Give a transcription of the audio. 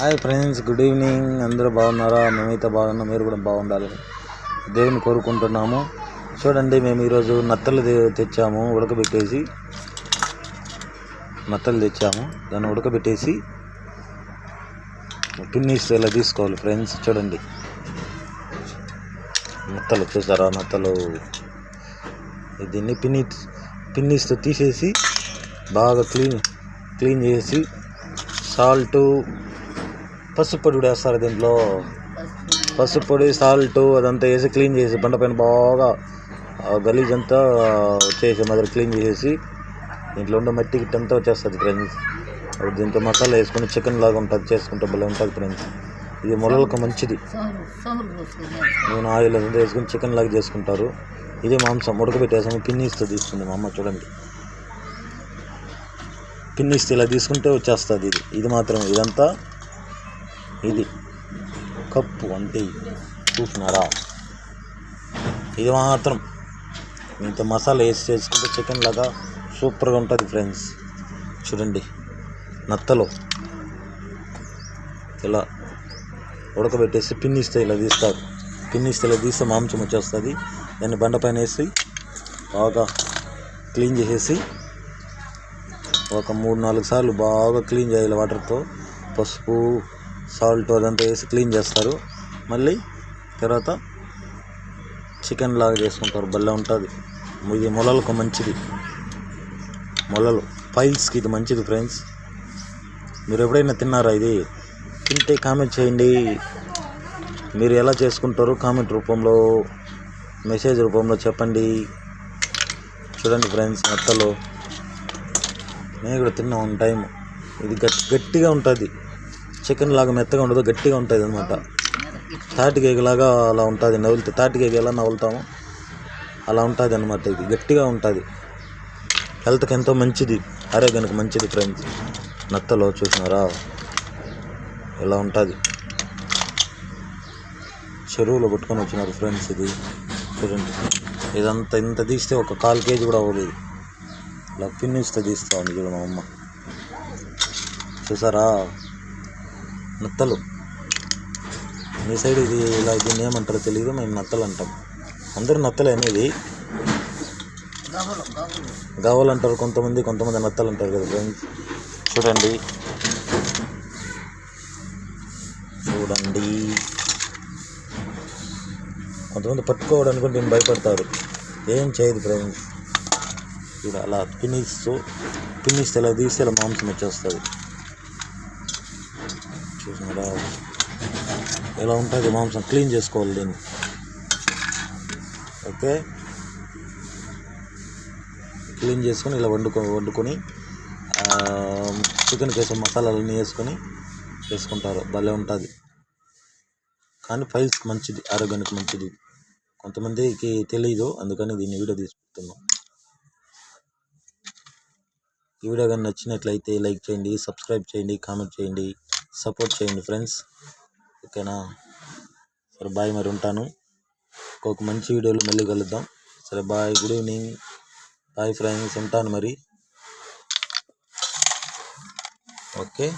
Hi friends good evening అందరూ బాగున్నారా? మేమైతే బాగున్నాం. మీరు కూడా బాగుండాలి. దేవుని కోరుకుంటున్నాము. చూడండి మేము ఈరోజు నత్తలు తెచ్చాము. ఉడకబెట్టేసి నత్తలు తెచ్చాము. దాన్ని ఉడకబెట్టేసి పిన్నీస్ ఇలా తీసుకోవాలి ఫ్రెండ్స్ చూడండి. నత్తలు చూసారా? నత్తలు దీన్ని పిన్ని పిన్నీస్తో తీసేసి బాగా క్లీన్ క్లీన్ చేసి సాల్ట్ పసుపు పొడి కూడా వేస్తారు దీంట్లో. పసుపు పొడి సాల్ట్ అదంతా వేసి క్లీన్ చేసి బండ పైన బాగా గలీజ్ అంతా చేసి మొదలు క్లీన్ చేసేసి దీంట్లో ఉండే మట్టి గిట్ అంతా వచ్చేస్తుంది ఫ్రెండ్స్ అప్పుడు దీంట్లో మసాలా వేసుకొని చికెన్ లాగా ఉంటుంది చేసుకుంటే భలే ఉంటుంది ఫ్రెండ్స్ ఇది మొలలకు మంచిది. నేను ఆయిల్ అంతా వేసుకొని చికెన్ లాగా చేసుకుంటారు. ఇది మాంసం ఉడకబెట్టేసాము పిన్నీస్తో తీసుకుంది మా అమ్మ చూడండి. పిన్నీస్తో ఇలా తీసుకుంటే వచ్చేస్తుంది ఇది. ఇది మాత్రం ఇదంతా ఇది. కప్పు అంటే చూసినారా? ఇది మాత్రం ఇంత మసాలా వేసి చేసుకుంటే చికెన్ లాగా సూపర్గా ఉంటుంది ఫ్రెండ్స్. చూడండి నత్తలో ఇలా ఉడకబెట్టేసి పిన్నిస్తే ఇలా తీస్తారు. పిన్నిస్తే ఇలా తీస్తే మాంసం వచ్చేస్తుంది. దాన్ని బండ పైన వేసి బాగా క్లీన్ చేసేసి ఒక మూడు నాలుగు సార్లు బాగా క్లీన్ చేయాలి వాటర్తో. పసుపు సాల్ట్ అదంతా వేసి క్లీన్ చేస్తారు. మళ్ళీ తర్వాత చికెన్ లాగా చేసుకుంటారు. భలే ఉంటుంది. ఇది మొలలకు మంచిది. మొలలు. ఫైల్స్కి ఇది మంచిది ఫ్రెండ్స్. మీరు ఎప్పుడైనా తిన్నారా ఇది? తింటే కామెంట్ చేయండి. మీరు ఎలా చేసుకుంటారో కామెంట్ రూపంలో మెసేజ్ రూపంలో చెప్పండి. చూడండి ఫ్రెండ్స్ మెత్తలో. నేను కూడా తిన్నాం టైం ఇది గట్టి గట్టిగా ఉంటుంది. చికెన్ లాగా మెత్తగా ఉండదు గట్టిగా ఉంటుంది అనమాట తాటి అలా ఉంటుంది నవ్వులుతా తాటి ఎలా నవ్వులుతామో అలా ఉంటుంది అనమాట ఇది గట్టిగా ఉంటుంది. హెల్త్కి ఎంతో మంచిది ఆరోగ్యానికి మంచిది ఫ్రెండ్స్. నత్తలో చూసినారా? ఇలా ఉంటుంది? చెరువులో పట్టుకొని వచ్చినారు ఫ్రెండ్స్ ఇది. చూడండి. ఇదంతా ఇంత తీస్తే ఒక కాల్ కేజీ కూడా అవ్వలేదు ఇలా పిన్నిస్తే తీస్తా ఉంది చూడు మా అమ్మ. చూసారా? నత్తలు. మీ సైడ్ ఇది ఇలా దీన్ని ఏమంటారో తెలియదు మేము నత్తలు అంటాం. అందరూ నత్తలే అనేది. గవ్వలు అంటారు కొంతమంది కొంతమంది నత్తలు అంటారు కదా ఫ్రెండ్స్ చూడండి. చూడండి. కొంతమంది పట్టుకోవడానికి కూడా దీన్ని భయపడతారు. ఏం చేయదు ఫ్రెండ్స్ ఇది అలా పినిస్తూ పినిస్తే ఇలా తీస్తే ఇలా మాంసం వచ్చేస్తుంది. చూసినారా ఎలా ఉంటుంది? మాంసం క్లీన్ చేసుకోవాలి దీన్ని. ఓకే? క్లీన్ చేసుకొని ఇలా వండుకో వండుకొని చికెన్ కేసం మసాలాలన్నీ వేసుకొని చేసుకుంటారు. భలే ఉంటుంది. కానీ ఫైల్స్కి మంచిది ఆరోగ్యానికి మంచిది. కొంతమందికి తెలియదు అందుకని దీన్ని వీడియో తీసుకుంటున్నాం. ఈ వీడియో కానీ నచ్చినట్లయితే లైక్ చేయండి సబ్స్క్రైబ్ చేయండి కామెంట్ చేయండి. సపోర్ట్ చేయండి ఫ్రెండ్స్. ఓకేనా? సరే బాయ్ మరి ఉంటాను. ఇంకొక మంచి వీడియోలో మళ్ళీ కలుద్దాం. సరే bye good evening. Bye friends ఉంటాను మరి. ఓకే?